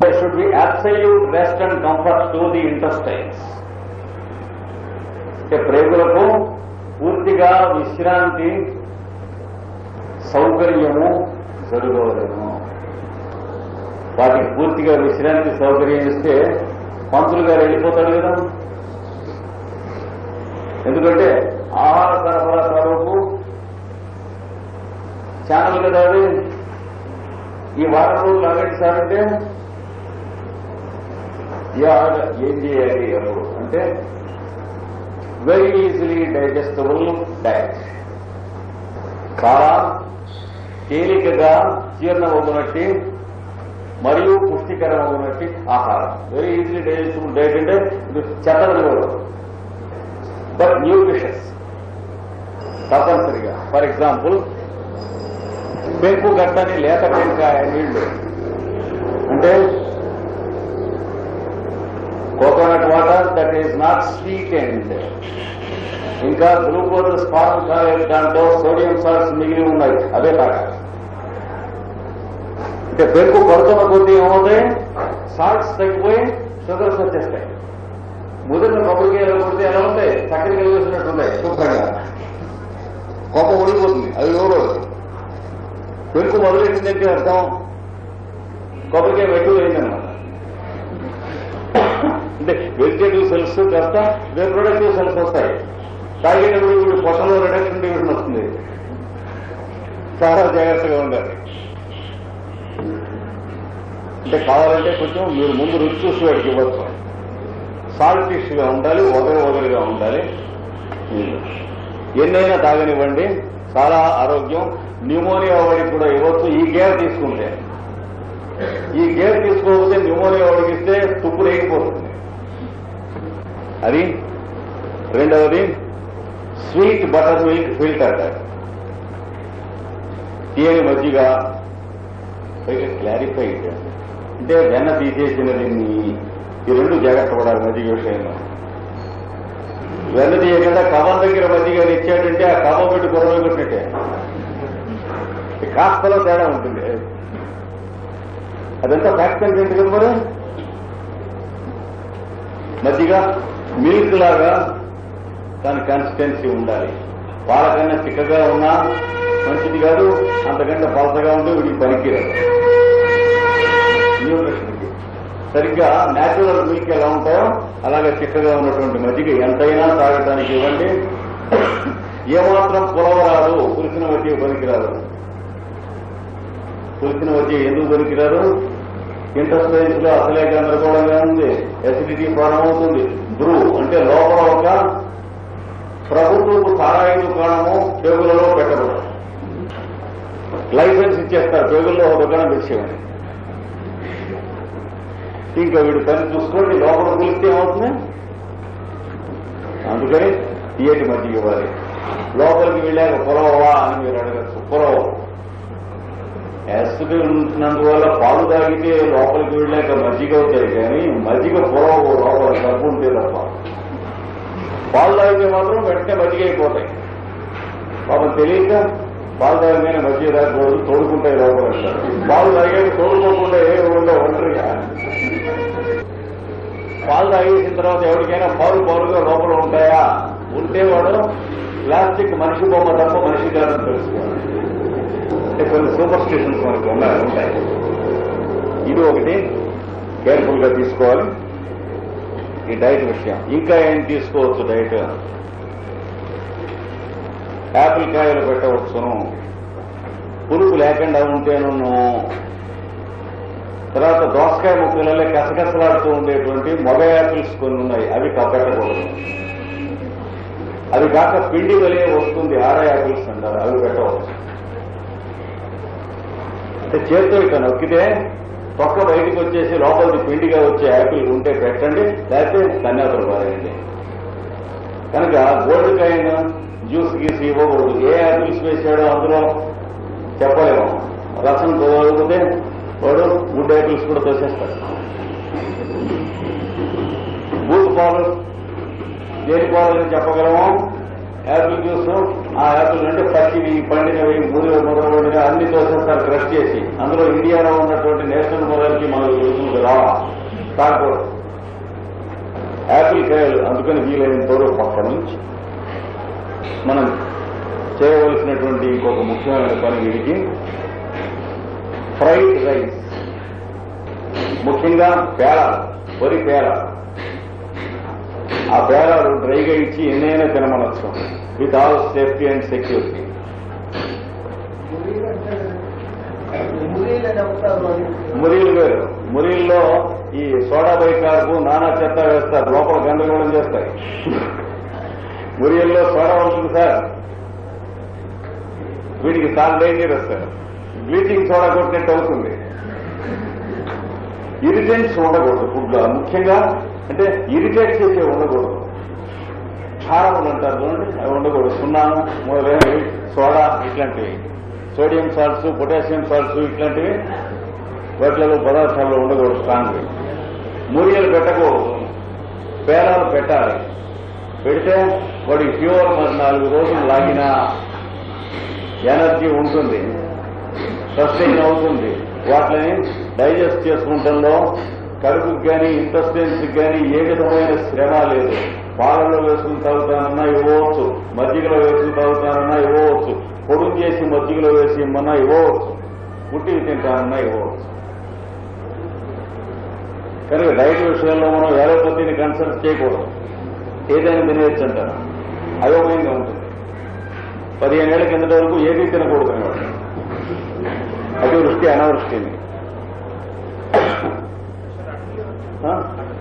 There should be absolute rest and comfort to the intestines. అంటే ప్రేగులకు పూర్తిగా విశ్రాంతి సౌకర్యము జరగవలను. వాటికి పూర్తిగా విశ్రాంతి సౌకర్యం ఇస్తే పంతులు గారు వెళ్ళిపోతాడు కదా. ఎందుకంటే ఆహార సరఫరా సరుకు ఛానల్ కదా అది. ఈ వారం రోజులు ఆగండి సార్ అంటే యా, ఏం చేయాలి అప్పుడు అంటే వెరీ ఈజీలీ డైజెస్టబుల్ డైట్ చాలా తేలికగా జీర్ణమవుతున్నట్టు మరియు పుష్టికరమవుతున్నట్టు ఆహారం. వెరీ ఈజీలీ డైజెస్టబుల్ డైట్ అంటే ఇది చెత్తలు బట్ న్యూట్రిషన్స్ తప్పనిసరిగా. ఫర్ ఎగ్జాంపుల్ పెంకు గడ్డని లేత పెంకాయ నీళ్ళు. అంటే coconut water that is not sweet and ఇంకా గ్లూకోజ్ ఫార్మ్ కాలేదు దాంట్లో సోడియం సాల్ట్స్ మిగిలి ఉన్నాయి. అవే తాగాలి అంటే పెరుగు కొడుతున్న కొద్దీ ఏమవుతాయి సాల్ట్స్ తగ్గిపోయి షుగర్స్ వచ్చేస్తాయి. ముదిరిన కొబ్బరికాయలు కొడితే ఎలా ఉంటాయి? చక్కెర కలిగేసినట్టు ఉన్నాయి శుభ్రంగా. కొప్ప ఉడిపోతుంది అది ఎవరో? పెరుగు మొదలెట్టిందంటే అర్థం? కొబ్బరికాయ మెట్టు అయిందన్నమాట అంటే వెజిటేటివ్ సెల్స్ కాస్త రిప్రొడక్టివ్ సెల్స్ వస్తాయి. తాగేటప్పుడు ఇప్పుడు పొట్టలో రిడక్షన్ డివిజన్ వస్తుంది. చాలా జాగ్రత్తగా ఉండాలి. అంటే కావాలంటే కొంచెం మీరు ముందు రుచి చూసి వాడికి ఇవ్వచ్చు. సాల్టిష్గా ఉండాలి వగరు వగరుగా ఉండాలి. ఎన్నైనా తాగనివ్వండి. చాలా ఆరోగ్యం. న్యూమోనియా వాడికి కూడా ఇవ్వచ్చు. ఈ గేర్ తీసుకుంటే. ఈ గేర్ తీసుకోకపోతే న్యూమోనియా వాడికి ఇస్తే తుప్పు రేగిపోతుంది అది రెండవది స్వీట్ బటర్ మిల్క్ ఫిల్టర్ తీయని మజ్జిగ పైగా క్లారిఫైడ్ అంటే వెన్న తీసేసినది మీ- ఈ రెండు జాగ్రత్త పడాలి మజ్జిగ విషయంలో వెన్న తీయకుండా కవర్ దగ్గర మజ్జిగ ఇచ్చాడంటే ఆ కవం పెట్టి గొడవ కొట్టినట్టే. కాస్తలో తేడా ఉంటుంది. అదంతా ఫ్యాక్ట్ అంటే ఏంటి కదా మరి? మజ్జిగ మిల్క్ లాగా దాని కన్సిస్టెన్సీ ఉండాలి. వాళ్ళకైనా చిక్కగా ఉన్నా మంచిది కాదు అంతకంటే పలసగా ఉంటే వీడికి పనికిరాదు. న్యూట్రిషన్కి సరిగ్గా న్యాచురల్ మిల్క్ ఎలా ఉంటాయో అలాగే చిక్కగా ఉన్నటువంటి మజ్జిగ ఎంతైనా తాగడానికి ఇవ్వండి. ఏమాత్రం పులవరాదు పులిసిన వచ్చి పనికిరాదు. పులిసిన వచ్చి ఎందుకు పనికిరాదు? ఇంటర్స్టైన్స్లో అసలే గందరగోళంగా ఉంది. ఎసిడిటీ ప్రాణం అవుతుంది. బ్రూ అంటే లోపల ఒక ప్రభుత్వపు సారాయి దుకాణము పేగులలో పెట్టబడదు లైసెన్స్ ఇచ్చేస్తారు. పేగుల్లో ఒక దుకాణం తెచ్చేయమని ఇంకా వీడు పని చూసుకోండి లోపల పిలిస్తే ఏమవుతుంది? అందుకని తీయటి మధ్య ఇవ్వాలి. లోపలికి వెళ్ళాక పొలవా అని మీరు అడగచ్చు. పొలవ యాసిడ్ ఉంటున్నందువల్ల పాలు తాగితే లోపలికి వెళ్ళాక మజ్జిగ అవుతాయి కానీ మజ్జిగ పొలవు లోపల డబ్బు ఉంటే తప్ప. పాలు తాగితే మాత్రం వెంటనే మజ్జిగ అయిపోతాయి. పాపం తెలియక పాలు తాగితేనే మజ్జిగ తాగకూడదు తోడుకుంటాయి లోపల. పాలు తాగాక తోడుకోకుండా ఏ ఉండవు ఒంటరిగా పాలు తాగేసిన తర్వాత ఎవరికైనా పాలు పాలుగా లోపల ఉంటాయా? ఉంటే వాడు ప్లాస్టిక్ మనిషి బొమ్మ తప్ప మనిషి కాదని తెలుసుకోవాలి. అంటే కొన్ని సూపర్ స్టేషన్స్ మనకు ఉన్నాయి ఉంటాయి. ఇది ఒకటి కేర్ఫుల్గా తీసుకోవాలి. ఈ డైట్ విషయం. ఇంకా ఏం తీసుకోవచ్చు డైట్? యాపిల్ కాయలు పెట్టవచ్చును. పులుపు లేకుండా ఉంటేను. తర్వాత దోసకాయ ముక్కలలో కసకసలాడుతూ ఉండేటువంటి మొగ యాపిల్స్ కొన్ని ఉన్నాయి. అవి పెట్టకూడదు అది కాక పిండి వలే వస్తుంది ఆర యాపిల్స్ అంటారు. అవి పెట్టవచ్చు చేత్తో ఇట్లా నొక్కితే పక్క బయటికి వచ్చేసి లోపలికి పిండిగా వచ్చే యాపిల్ ఉంటే పెట్టండి లేకపోతే కన్యాతులు పారేయండి కనుక గోల్డ్ కాయిన్ జ్యూస్ గీసి ఇవ్వకూడదు ఏ యాపిల్స్ వేసాడో అందులో చెప్పలేము. రసం తోలితే వాడు గుడ్ యాపిల్స్ కూడా తోసేస్తాడు. బూత్ పాలు దేని పాలు చెప్పగలము? యాపిల్ జ్యూస్ ఆ యాపిల్ అంటే పచ్చివి పండినవి మూడు మొదలు పండినవి అన్ని తోసేస్తారు క్రష్ చేసి అందులో ఇండియాలో ఉన్నటువంటి నేషనల్ మొదలకి మనకు తెలుసు రావా జావా యాపిల్ కాయలు అందుకని వీలైన వరకు పక్క నుంచి మనం చేయవలసినటువంటి ఇంకొక ముఖ్యమైన పని వీడికి ఫ్రైడ్ రైస్. ముఖ్యంగా పేడ వరి పేడ ఆ పేరాలు డ్రైగా ఇచ్చి ఎన్నైనా తినమనొచ్చు. With all safety and security. మురీలు వేరు. మురీల్లో ఈ సోడా బైకార్పు నానా చెత్త వేస్తారు. లోపల గందరగోళం చేస్తాయి మురియల్లో సోడా ఉంటుంది సార్. వీటికి చాలా డేంజర్ సార్. బ్లీచింగ్ సోడా కొట్టినట్టు అవుతుంది. ఇరిటెంట్స్ ఉండకూడదు ఫుడ్ ముఖ్యంగా అంటే ఇరిటేట్ చేసే ఉండకూడదు. క్షారములు అంటారు చూడండి అవి ఉండకూడదు. సున్నాను మొదలైనవి సోడా ఇట్లాంటివి. సోడియం సాల్ట్స్ పొటాషియం సాల్ట్స్ ఇట్లాంటివి వాటిలో పదార్థాల్లో ఉండకూడదు స్ట్రాంగ్ మురియలు పెట్టకూడదు. పేరాలు పెట్టాలి. పెడితే వాడికి ప్యూర్ మరి నాలుగు రోజులు లాగిన ఎనర్జీ ఉంటుంది. సస్టైన్ అవుతుంది. వాటిని డైజెస్ట్ చేసుకుంటంలో కడుపుకి కానీ ఇంటెస్టైన్స్ కానీ ఏ విధమైన శ్రమ లేదు. పాలల్లో వేసుకుని తాగుతానన్నా ఇవ్వవచ్చు. మజ్జిగలో వేసుకుని తాగుతానన్నా ఇవ్వవచ్చు. పొడుగు చేసి మజ్జిగలో వేసి ఇమ్మన్నా ఇవ్వవచ్చు. పుట్టివి తింటానన్నా ఇవ్వవచ్చు. కనుక డైట్ విషయంలో మనం ఏరోపతిని కన్సల్ట్ చేయకూడదు. ఏదైనా తినేయచ్చు అంటారు. అయోమయంగా ఉంటుంది. పదిహేను ఏళ్ళ కిందటి వరకు ఏది తినకూడదు అనేవాడు అతివృష్టి అనావృష్టిని?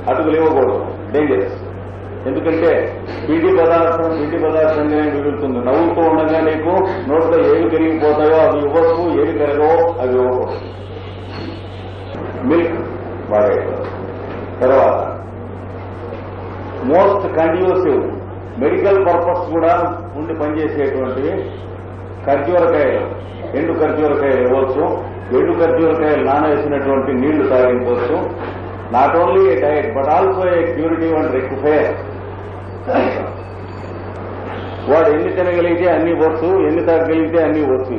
అటుకులు ఇవ్వకూడదు. డేంజరస్ ఎందుకంటే పిండి పదార్థం పిండి పదార్థంగానే మిగులుతుంది. నవ్వుతూ ఉండగా నీకు నోట్లో ఏవి పెరిగిపోతాయో అవి ఇవ్వకు ఏవి పెరగవో అవి ఇవ్వకు మిల్క్ బాగా తర్వాత మోస్ట్ కండ్యూసివ్ మెడికల్ పర్పస్ కూడా ఉండి పనిచేసేటువంటివి ఖర్జూరకాయలు. ఎండు ఖర్జూరకాయలు ఇవ్వచ్చు. ఎండు ఖర్జూరకాయలు నానేసినటువంటి నీళ్ళు తాగించవచ్చు. Not only a diet but also a curative and rectifier వాడు ఎన్ని తినగలిగితే అన్ని వచ్చు ఎన్ని తాగగలిగితే అన్ని వచ్చు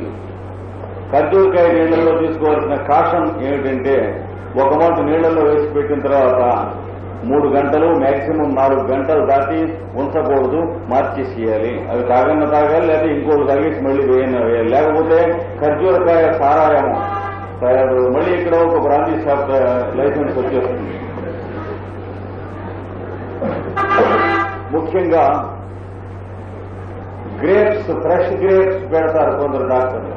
ఖర్జూరకాయ నీళ్ళలో తీసుకోవాల్సిన కాషం ఏమిటంటే ఒక మంట నీళ్ళలో వేసి పెట్టిన తర్వాత మూడు గంటలు మాక్సిమం నాలుగు గంటలు దాటి ఉంచకూడదు మార్చేసేయాలి. అవి తాగన్న తాగాలి లేకపోతే ఇంకోటి తాగేసి మళ్ళీ వేయన వేయాలి. లేకపోతే ఖర్జూరకాయ సారాయము తయారు. మళ్ళీ ఇక్కడ ఒక బ్రాంచీ షాప్ లైసెన్స్ వచ్చేస్తుంది. ముఖ్యంగా గ్రేప్స్ ఫ్రెష్ గ్రేప్స్ పెడతారు కొందరు డాక్టర్లు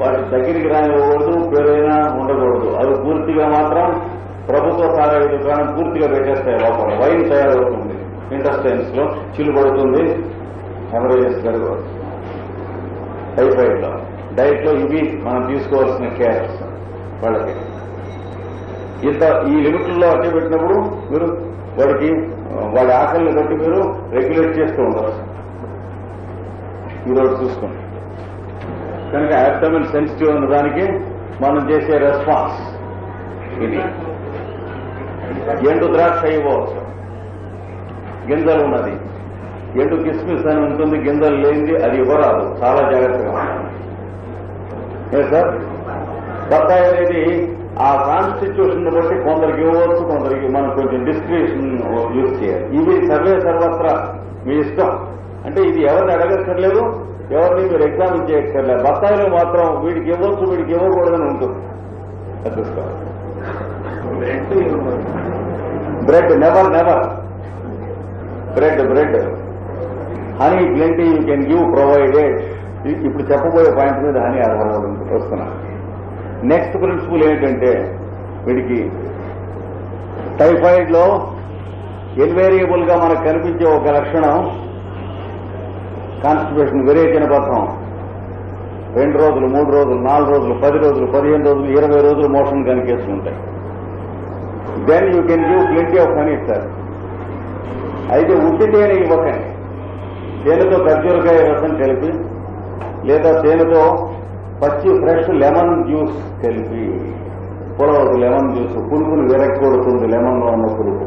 వాటి దగ్గరికి రానివ్వకూడదు పేరైనా ఉండకూడదు. అవి పూర్తిగా మాత్రం ప్రభుత్వ సారాయి దుకాణం పూర్తిగా పెట్టేస్తాయి. లోపల వైన్ తయారవుతుంది ఇంటర్స్టైన్స్లో చిల్లు పడుతుంది హెమరేజెస్ జరగవచ్చు టైఫాయిడ్లో డైట్లో ఇవి మనం తీసుకోవాల్సిన కేర్స్ వాళ్ళకి. ఇంత ఈ లిమిట్లో అట్టే పెట్టినప్పుడు మీరు వాడికి వాడి ఆకలిని బట్టి మీరు రెగ్యులేట్ చేస్తూ ఉండవచ్చు ఈరోజు చూసుకోండి. కనుక యాబ్డమిన్ సెన్సిటివ్ ఉన్న దానికి మనం చేసే రెస్పాన్స్ ఇది. ఎండు ద్రాక్ష ఇవ్వవచ్చు. గింజలు ఉన్నది. ఎండు కిస్మిస్ అని ఉంటుంది గింజలు లేనిది అది ఇవ్వరాదు. చాలా జాగ్రత్తగా. సార్? బత్తాయి అనేది ఆ కాన్స్టిట్యూషన్ బట్టి కొందరికి ఇవ్వచ్చు కొందరికి మనం కొంచెం డిస్క్రిప్షన్ యూజ్ చేయాలి. ఇవి సర్వే సర్వత్రా మీ ఇష్టం. అంటే ఇది ఎవరిని అడగక్కర్లేదు ఎవరిని మీరు ఎగ్జామిన్ చేయక్కర్లేదు. బత్తాయిలో మాత్రం వీడికి ఇవ్వచ్చు వీడికి ఇవ్వకూడదని ఉంటుంది. Bread never never bread bread honey plenty you can give provided ఇప్పుడు చెప్పబోయే పాయింట్ మీద హనీ ఆధారపడి ఉంటుంది వస్తున్నా. నెక్స్ట్ ప్రిన్సిపల్ ఏంటంటే వీడికి టైఫాయిడ్లో ఇన్వేరియబుల్గా మనకు కనిపించే ఒక లక్షణం కాన్స్టిపేషన్ విరేచన పథం రెండు రోజులు మూడు రోజులు నాలుగు రోజులు పది రోజులు పదిహేను రోజులు ఇరవై రోజులు మోషన్ కనిపిస్తుంటాయి then you can give plenty of money sir అయితే ఉట్టి తేనె ఇవ్వకండి. తేనెతో ఖర్జూరకాయ రసం కలిపి లేదా తేనెతో పచ్చి ఫ్రెష్ లెమన్ జ్యూస్ కలిపి పొలవదు లెమన్ జ్యూస్ పులుపుని విరగొడుతుంది లెమన్లో ఉన్న పులుపు.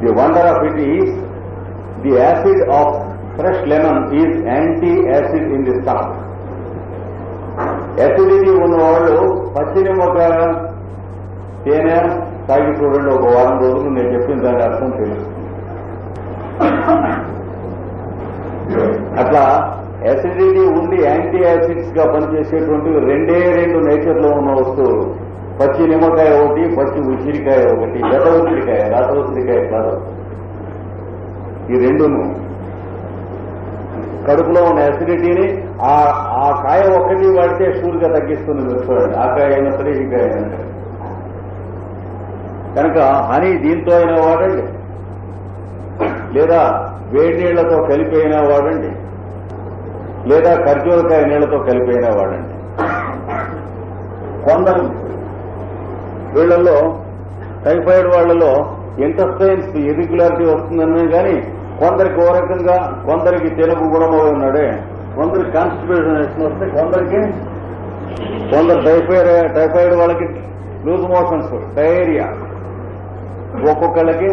The wonder of it is the acid of fresh lemon is anti acid in the stomach acidity ఉన్న వాళ్ళు పచ్చి నిమ్మకాయ తేనె తాగి చూడండి ఒక వారం రోజులు నేను చెప్పిన దాని అర్థం తెలుస్తుంది. అట్లా యాసిడిటీ ఉండి యాంటీ యాసిడ్స్గా పనిచేసేటువంటి రెండే రెండు నేచర్లో ఉన్న వస్తువులు. పచ్చి నిమ్మకాయ ఒకటి పచ్చి ఉసిరికాయ ఒకటి గత ఉసిరికాయ రాత ఉసిరికాయ కాదు. ఈ రెండును. కడుపులో ఉన్న అసిడిటీని ఆ ఆ కాయ ఒక్కటి వాడితే షూర్గా తగ్గిస్తుంది మీరు చూడండి. ఆ కాయ అయినా సరే ఈ కాయ అయినా సరే. కనుక హనీ దీంతో అయినా వాడండి. లేదా వేడి నీళ్ళతో కలిపి అయినా వాడండి. లేదా ఖర్జూరకాయ నీళ్ళతో కలిపి వాడండి కొందరు వీళ్ళల్లో టైఫాయిడ్ వాళ్ళలో ఇంటెస్టైన్స్ ఇర్రెగ్యులారిటీ వస్తుందనే కానీ కొందరికి ఓ రకంగా కొందరికి తెలుగు గుణమై ఉన్నాడే కొందరికి కాన్స్టిట్యూషన్ వస్తే కొందరికి కొందరు టైఫాయిడ్ టైఫాయిడ్ వాళ్ళకి లూజ్ మోషన్స్ డయేరియా. ఒక్కొక్కళ్ళకి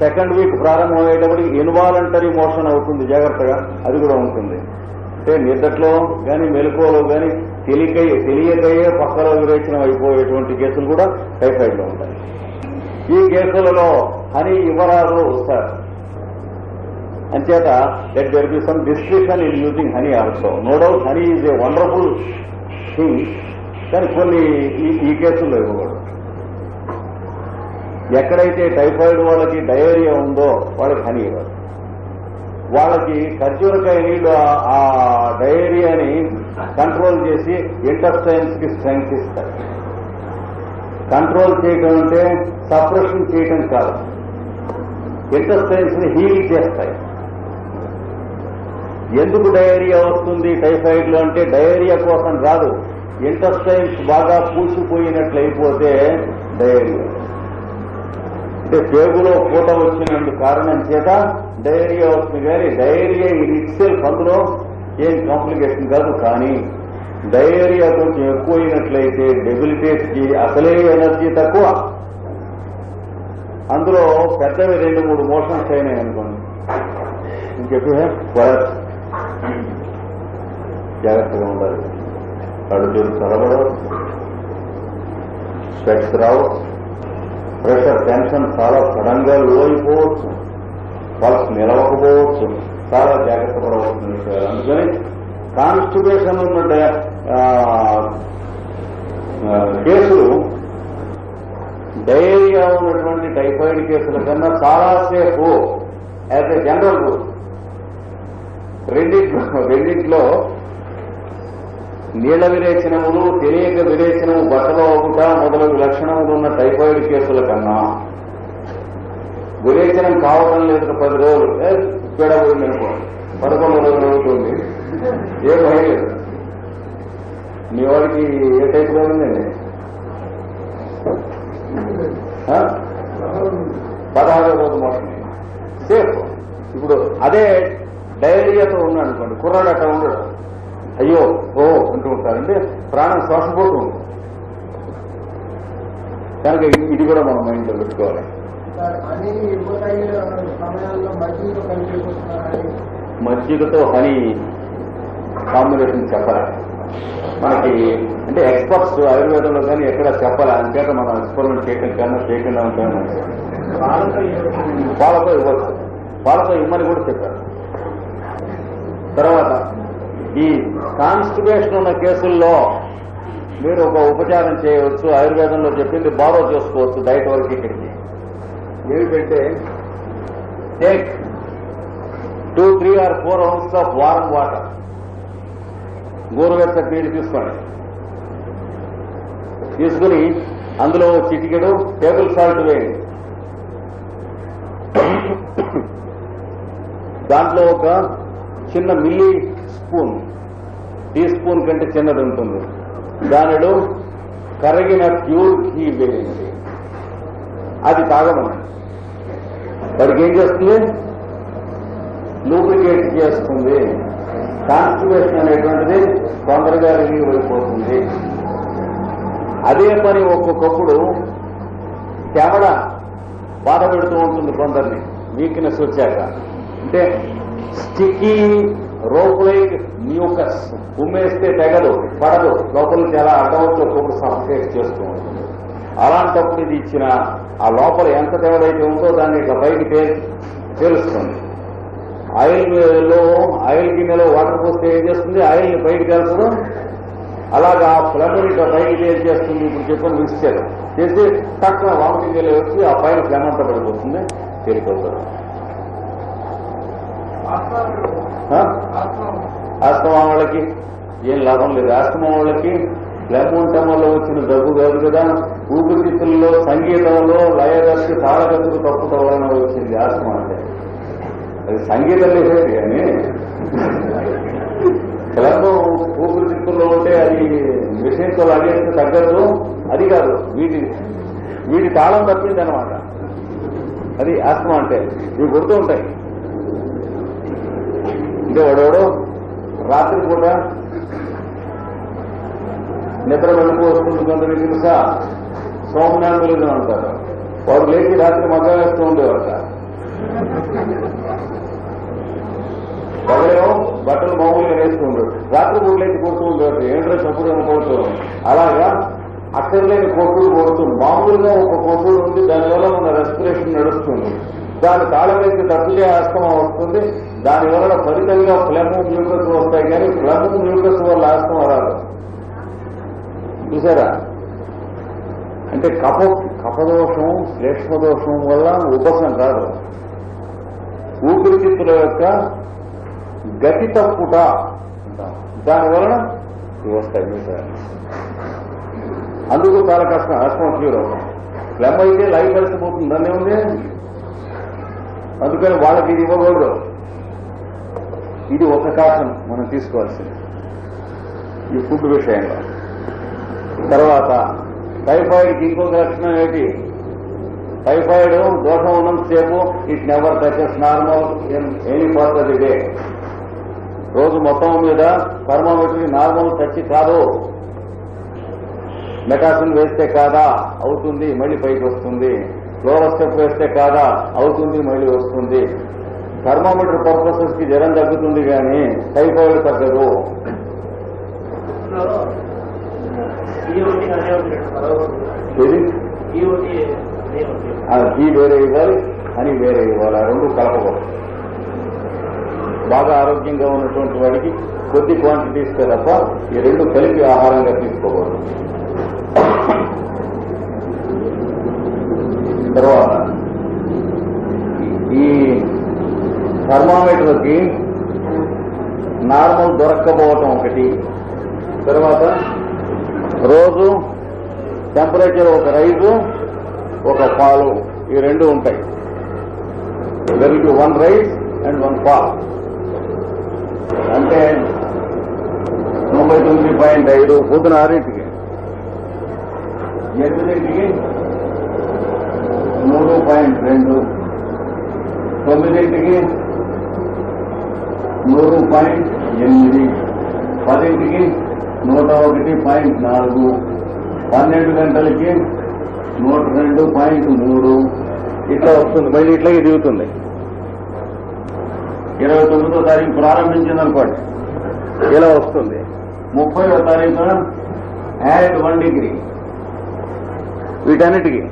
సెకండ్ వీక్ ప్రారంభమయ్యేటప్పటికి ఇన్వాలంటరీ మోషన్ అవుతుంది జాగ్రత్తగా అది కూడా ఉంటుంది. అంటే నిద్దట్లో కానీ మెలకువలో కానీ తెలియక తెలియకయే పక్కలో విరేచనం అయిపోయేటువంటి కేసులు కూడా టైఫాయిడ్లో ఉంటాయి. ఈ కేసులలో హనీ ఇవ్వరాదు సార్. అంచేత that there be some distraction in using honey also no doubt honey is a wonderful thing కానీ కొన్ని ఈ- ఈ కేసుల్లో ఇవ్వకూడదు. ఎక్కడైతే టైఫాయిడ్ వాళ్ళకి డయేరియా ఉందో వాళ్ళకి హనీ ఇవ్వాలి వాళ్ళకి ఖర్జూరకాయ నీళ్ళు ఆ- డయేరియాని కంట్రోల్ చేసి ఇంటర్స్టైన్స్కి స్ట్రెంగ్త్ ఇస్తాయి కంట్రోల్ చేయడం అంటే సప్రెషన్ చేయడం కాదు. ఇంటర్స్టైన్స్ని హీల్ చేస్తాయి. ఎందుకు డయేరియా వస్తుంది టైఫాయిడ్లో అంటే డయేరియా కోసం రాదు. ఇంటర్స్టైన్స్ బాగా పూసిపోయినట్లయిపోతే డయేరియా. అంటే పేగులో పూట వచ్చినందు కారణం చేత డైరియా వస్తుంది కానీ డైరియా ఇన్ ఇట్సెల్ఫ్ అందులో ఏం కాంప్లికేషన్ కాదు. కానీ డైరియా కొంచెం ఎక్కువైనట్లయితే డెబిలిటేట్కి అసలే ఎనర్జీ తక్కువ. అందులో పెద్దవి రెండు మూడు మోషన్స్ అయినాయి అనుకోండి. ఇంకెప్పుడు? జాగ్రత్తగా ఉండాలి. కళ్ళు తీరు చదవడం స్వెట్స్ రావు ప్రెషర్ టెన్షన్ చాలా సడన్గా లో అయిపోవచ్చు పల్స్ నిలవకపోవచ్చు. చాలా జాగ్రత్త పడవలసిన విషయాలు. అందుకని కాన్స్టిపేషన్ ఉన్న కేసులు డైరీగా ఉన్నటువంటి టైఫాయిడ్ కేసుల కన్నా చాలా సేపు యాజ్ ఎ జనరల్ రూల్ రెండింట్లో రెండింటిలో నీళ్ళ విరేచనములు తెలియక విరేచనము బట్టలో ఒకట మొదలగు లక్షణములు ఉన్న టైఫాయిడ్ కేసుల కన్నా విరేచనం కావటం లేదు పది రోజులు. ఏ, పీడ పదకొండు రోజులు అవుతుంది ఏ భయం లేదు. మీ వాడికి ఏ టైపులో ఉందండి ఆ? పదహారో రోజు సేఫ్ ఇప్పుడు అదే డైరియాతో ఉన్నాడు అనుకోండి. కుర్రాడు అట్లా ఉండడు. అయ్యో ఓ అంటూ ఉంటారంటే ప్రాణం శ్వాసపోతూ ఉంటుంది. కనుక ఇది- కూడా మనం మైండ్లో పెట్టుకోవాలి. మజ్జిగతో హనీ కాంబినేషన్ చెప్పాలి. మనకి అంటే ఎక్స్పర్ట్స్ ఆయుర్వేదంలో కానీ ఎక్కడ చెప్పాలి. అంచేత మనం ఎక్స్పెరిమెంట్ చేయటం కన్నా చేయకుండా ఉంటాం పాలతో ఇవ్వచ్చు. పాలతో ఇవ్వమని కూడా చెప్పారు. తర్వాత ఈ కాన్స్టిబేషన్ ఉన్న కేసుల్లో మీరు ఒక ఉపచారం చేయవచ్చు ఆయుర్వేదంలో చెప్పింది బారో చేసుకోవచ్చు డైట్ వరకు ఇక్కడికి. ఏమిటంటే take two three or four hours of warm water గోరువెచ్చ నీళ్ళు తీసుకోండి. తీసుకుని అందులో చిటికెడు టేబుల్ సాల్ట్ వేయండి. దాంట్లో ఒక చిన్న మిల్లీ స్పూన్ టీ స్పూన్ కంటే చిన్నది ఉంటుంది. దానిలో కరిగిన ప్యూర్ ఘీ వేయండి. అది తాగమని. వాడికి ఏం చేస్తుంది? లూబ్రికేట్ చేస్తుంది. కాన్స్టిబేషన్ అనేటువంటిది తొందరగా రిలీవ్ అయిపోతుంది. అదే పని ఒక్కొక్కప్పుడు చెమడ బాధ పెడుతూ ఉంటుంది కొందరిని. వీక్నెస్ వచ్చాక. అంటే స్టిక్కీ రోప్లైక్ మ్యూకస్ ఉమ్మేస్తే తెగదు పడదు. లోపల చాలా అడ్డవచ్చు ఒక్కొక్కటి సఫకేట్ చేస్తూ ఉంటుంది. అలాంటప్పుడు ఇది ఇచ్చిన ఆ లోపల ఎంత తెగదైతే ఉందో దాన్ని ఇట్లా పైకి తెలుస్తుంది. ఆయిల్లో ఆయిల్లో ఆయిల్ గిన్నెలో వాటర్ పోస్తే ఏం చేస్తుంది? ఆయిల్ని పైకి అలాగా ఆ ఫ్లెమర్ ఇట్లా పైకి తేలి చేస్తుంది. ఇప్పుడు చెప్పిన మిక్స్చర్ చేసి తక్కువ వామిటింగ్ వెళ్ళి వచ్చి ఆ పైన ఫ్లెమ్ అంతా పడిపోతుంది తేలిపోతుంది. ఆస్తమా వాళ్ళకి ఏం లాభం లేదు. ఆస్తమా వాళ్ళకి ఫ్లెమ్ వల్ల వచ్చిన డబ్బు కాదు కదా. ఊపిరితిత్తుల్లో సంగీతంలో లయదర్శి తాళగతులు తప్పుట వలన వచ్చింది ఆస్తమా అంటే అది సంగీతం లేసేది కానీ క్లబ్ ఊపిరితిత్తుల్లో ఉంటే అది మిషన్తో లాగేస్తే తగ్గదు. అది కాదు వీటి వీటి తాళం తప్పింది అనమాట అది ఆస్తమా అంటే ఇవి గుర్తు ఉంటాయి. అంటే వాడెవడో రాత్రి పూట నిద్ర వెనుక వస్తుంది కొందరికి తెలుసా? సోమనాంగులు అంటారు. వాడు లేచి రాత్రి మగ్గ వేస్తూ ఉండేవాట పగలేమో బట్టలు మామూలుగా వేస్తూ ఉండేవాడు. రాత్రి పూట లేచి కొడుతూ ఉండేవాడు. ఏంటో చప్పుడు అనుకోవచ్చు అలాగా అక్కర్లేని కొట్టులు కొడుతూ మామూలుగా ఒక కొట్టుడు ఉంది దానివల్ల మన రెస్పిరేషన్ నడుస్తుంది. దాని తాళం వేసి తప్పితే ఆస్తమా వస్తుంది. దానివల్ల ఫలితంగా ఫ్లెమ్ మ్యూకస్ వస్తాయి కానీ ఫ్లెమ్ మ్యూకస్ వల్ల ఆస్తం రాదు. చూసారా? అంటే కఫ కఫదోషం శ్లేష్మదోషం వల్ల ఉపశం రాదు. ఊపిరితిత్తుల యొక్క గతి తప్పుట దానివలన దాని వలన వస్తాయి చూసారా అందుకు చాలా కష్టం ఆస్తమా క్యూర్ అవుతాం. ఫ్లెమ్ అయితే లైఫ్ కలిసిపోతుంది దాన్ని ఉంది అందుకని వాళ్ళకి ఇది ఇవ్వకూడదు. ఇది ఒక కారణం మనం తీసుకోవాల్సింది. ఈ ఫుడ్ విషయంలో. తర్వాత టైఫాయిడ్కి ఇంకొక లక్షణం ఏంటి టైఫాయిడ్ దోషం ఉన్నంతసేపు it never touches normal any part of the day. రోజు మొత్తం మీద థర్మోమీటర్ నార్మల్ టచ్ కాదు. మెటాసిన్ వేస్తే కాదా? అవుతుంది మళ్ళీ పైకి వస్తుంది. క్లోరోస్టెప్ వేస్తే కాదా? అవుతుంది మళ్ళీ వస్తుంది. థర్మోమీటర్ పర్పసెస్కి జ్వరం తగ్గుతుంది కానీ టైఫాయిడ్ తగ్గదు. ఇది ఘీ వేరే ఇవ్వాలి అని వేరే ఇవ్వాలి ఆ రెండు కలపకూడదు. బాగా ఆరోగ్యంగా ఉన్నటువంటి వాడికి కొద్ది క్వాంటిటీ తప్ప ఈ రెండు కలిపి ఆహారంగా తీసుకోకూడదు. తర్వాత ఈ థర్మామీటర్కి నార్మల్ దొరక్కపోవటం ఒకటి. తర్వాత రోజు టెంపరేచర్ ఒక రైజు ఒక పాలు. ఈ రెండు ఉంటాయి. There two one rice and one Paul. అంటే తొంభై తొమ్మిది పాయింట్ ఐదు పొద్దున ఆరింటికి. ఎనిమిదింటికి మూడు పాయింట్ రెండు. తొమ్మిదింటికి మూడు పాయింట్ ఎనిమిది పదింటికి నూట ఒకటి పాయింట్ నాలుగు పన్నెండు గంటలకి నూట రెండు పాయింట్ మూడు. ఇట్లా వస్తుంది. మళ్ళీ ఇట్లా దిగుతుంది ఇరవై తొమ్మిదో తారీఖు ప్రారంభించింది అనుకోండి ఇలా వస్తుంది? ముప్పైవ తారీఖున యాడ్ వన్ డిగ్రీ. వీటన్నిటికీ.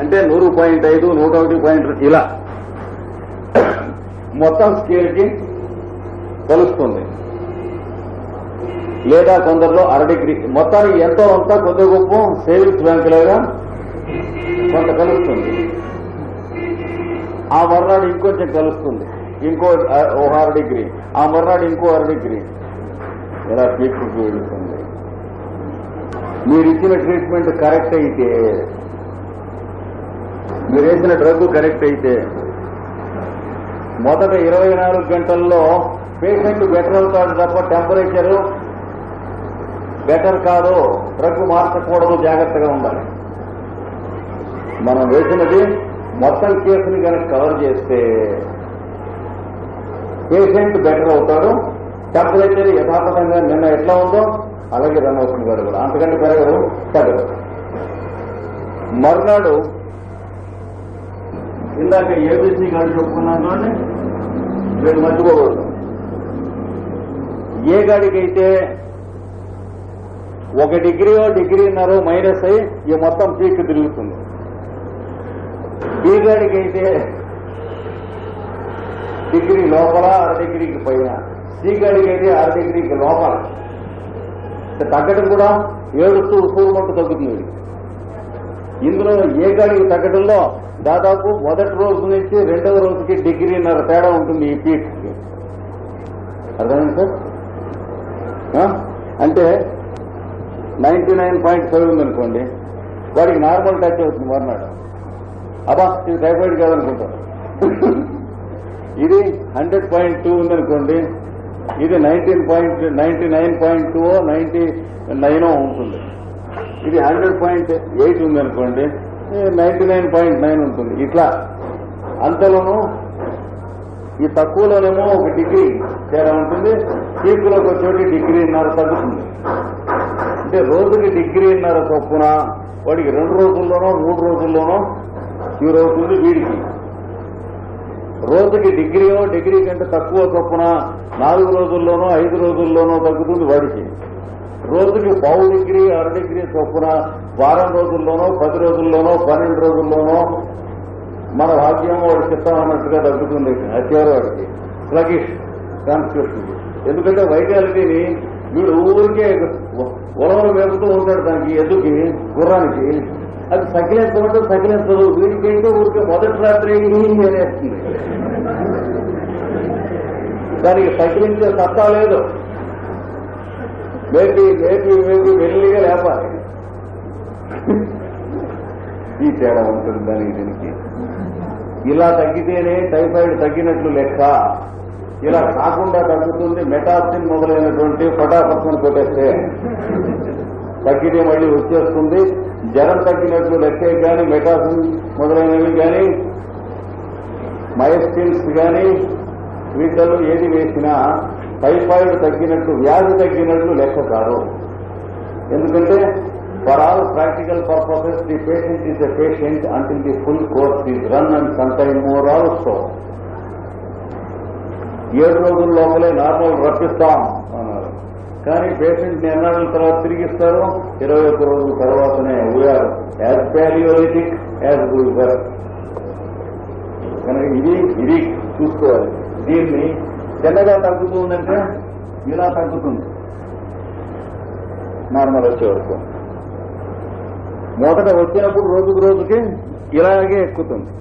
అంటే నూరు పాయింట్ ఐదు నూట ఒకటి పాయింట్ ఇలా. మొత్తం స్కేల్కి కలుస్తుంది లేదా కొందరిలో అర డిగ్రీ. మొత్తానికి ఎంతో అంతా కొద్ది గొప్ప సేవింగ్స్ బ్యాంక్ లేదా కొంత కలుస్తుంది. ఆ మర్నాడు ఇంకొంచెం కలుస్తుంది. ఇంకో ఓ అర డిగ్రీ. ఆ మర్నాడు ఇంకో అర డిగ్రీ. ఇలా పీక్కి వెళుతుంది మీరు ఇచ్చిన ట్రీట్మెంట్ కరెక్ట్ అయితే మీరు వేసిన డ్రగ్ కరెక్ట్ అయితే మొదట ఇరవై నాలుగు గంటల్లో పేషెంట్ బెటర్ అవుతాడు తప్ప టెంపరేచర్ బెటర్ కాదు. డ్రగ్ మార్చకూడదు జాగ్రత్తగా ఉండాలి. మనం వేసినది మొత్తం కేసుని కనుక కవర్ చేస్తే పేషెంట్ బెటర్ అవుతాడు. టెంపరేచర్ యథాతథంగా నిన్న ఎట్లా ఉందో అలాగే రన్ అవుతుంది గారు కూడా. అంతకంటే పెరగదు తగ్గదు. మర్నాడు ఇందాక ఏబీసీ గారు చెప్పుకున్నాను కానీ వీళ్ళు మర్చిపోకూడదు. ఏ గాడికైతే ఒక డిగ్రీయో డిగ్రీన్నరో మైనస్ అయ్యి ఈ మొత్తం పీక్ తిరుగుతుంది. ఈ గాడికైతే డిగ్రీ లోపల అర డిగ్రీకి పైన. సి గడికైతే అర డిగ్రీకి లోపల. తగ్గడం కూడా ఏడుస్తూ ఉసూరుమంటూ తగ్గుతుంది. ఇందులో ఏ గాడికి తగ్గడంలో దాదాపు మొదటి రోజు నుంచి రెండవ రోజుకి డిగ్రీన్నర తేడా ఉంటుంది ఈ పీక్ అర్థమైంది సార్? అంటే నైన్టీ నైన్ పాయింట్ ఫైవ్ ఉందనుకోండి వాడికి నార్మల్ టచ్ అవుతుంది మర్నాడు. అబ్బా ఇది టైఫాయిడ్ కాదనుకుంటారు ఇది హండ్రెడ్ పాయింట్ టూ ఉందనుకోండి ఇది nineteen point ninety nine point two ninety nine ఉంటుంది. ఇది హండ్రెడ్ పాయింట్ ఎయిట్ ఉందనుకోండి నైన్టీ నైన్ పాయింట్ నైన్ ఉంటుంది. ఇట్లా అంతలోనూ ఈ తక్కువలోనేమో ఒక డిగ్రీ తేడా ఉంటుంది. పీకులోకి వచ్చేటి డిగ్రీన్నర తగ్గుతుంది. అంటే రోజుకి డిగ్రీన్నర చొప్పున వాడికి రెండు రోజుల్లోనో మూడు రోజుల్లోనో క్యూర్ అవుతుంది వీడికి. రోజుకి డిగ్రీయో డిగ్రీ కంటే తక్కువ చొప్పున నాలుగు రోజుల్లోనో ఐదు రోజుల్లోనో తగ్గుతుంది వాడికి. రోజుకి పావు డిగ్రీ అర డిగ్రీ చొప్పున వారం రోజుల్లోనో పది రోజుల్లోనో పన్నెండు రోజుల్లోనో మన భాగ్యం వాడు చిత్తం అన్నట్టుగా తగ్గుతుంది. అత్యారు వాడికి. స్లగిష్ కాన్స్టిట్యూషన్ ఎందుకంటే వైటాలిటీని వీడు ఊరికే ఉలవలు వేపుతూ ఉంటాడు దానికి ఎదుకి గుర్రానికి. అది సకిలించమంటే సకిలించదు వీడికేంటో ఊరికే మొదటి రాత్రి అనేస్తుంది దానికి సకిలించే సత్తా లేదు. మేపి మేపి మేపి మెల్లిగా లేపాలి. ఈ తేడా ఉంటుంది దానికి దీనికి. ఇలా తగ్గితేనే టైఫాయిడ్ తగ్గినట్లు లెక్క. ఇలా కాకుండా తగ్గుతుంది మెటాసిన్ మొదలైనటువంటి ఫటాఫట్ని కొట్టేస్తే. తగ్గితే మళ్ళీ వచ్చేస్తుంది. జ్వరం తగ్గినట్లు లెక్కే కానీ మెటాసిన్ మొదలైనవి కానీ మయస్టిన్స్ కానీ వీటిలో ఏది వేసినా టైఫాయిడ్ తగ్గినట్లు వ్యాధి తగ్గినట్లు లెక్క కాదు. ఎందుకంటే for all practical purposes the patient is a patient until the full course is run and some time more also ఏడు రోజుల లోపలే నార్మల్ రప్పిస్తాం అన్నారు. కానీ పేషెంట్ని ఎన్నాళ్ళ తర్వాత తిరిగిస్తారు? ఇరవై ఒక్క రోజుల తర్వాతనే we're as palaeolithic as we're కనుక ఇది ఇది చూసుకోవాలి. దీన్ని చిన్నగా తగ్గుతుందంటే ఇలా తగ్గుతుంది. నార్మల్ వచ్చే వరకు. మొదట వచ్చినప్పుడు రోజుకు రోజుకి ఇలాగే ఎక్కుతుంది.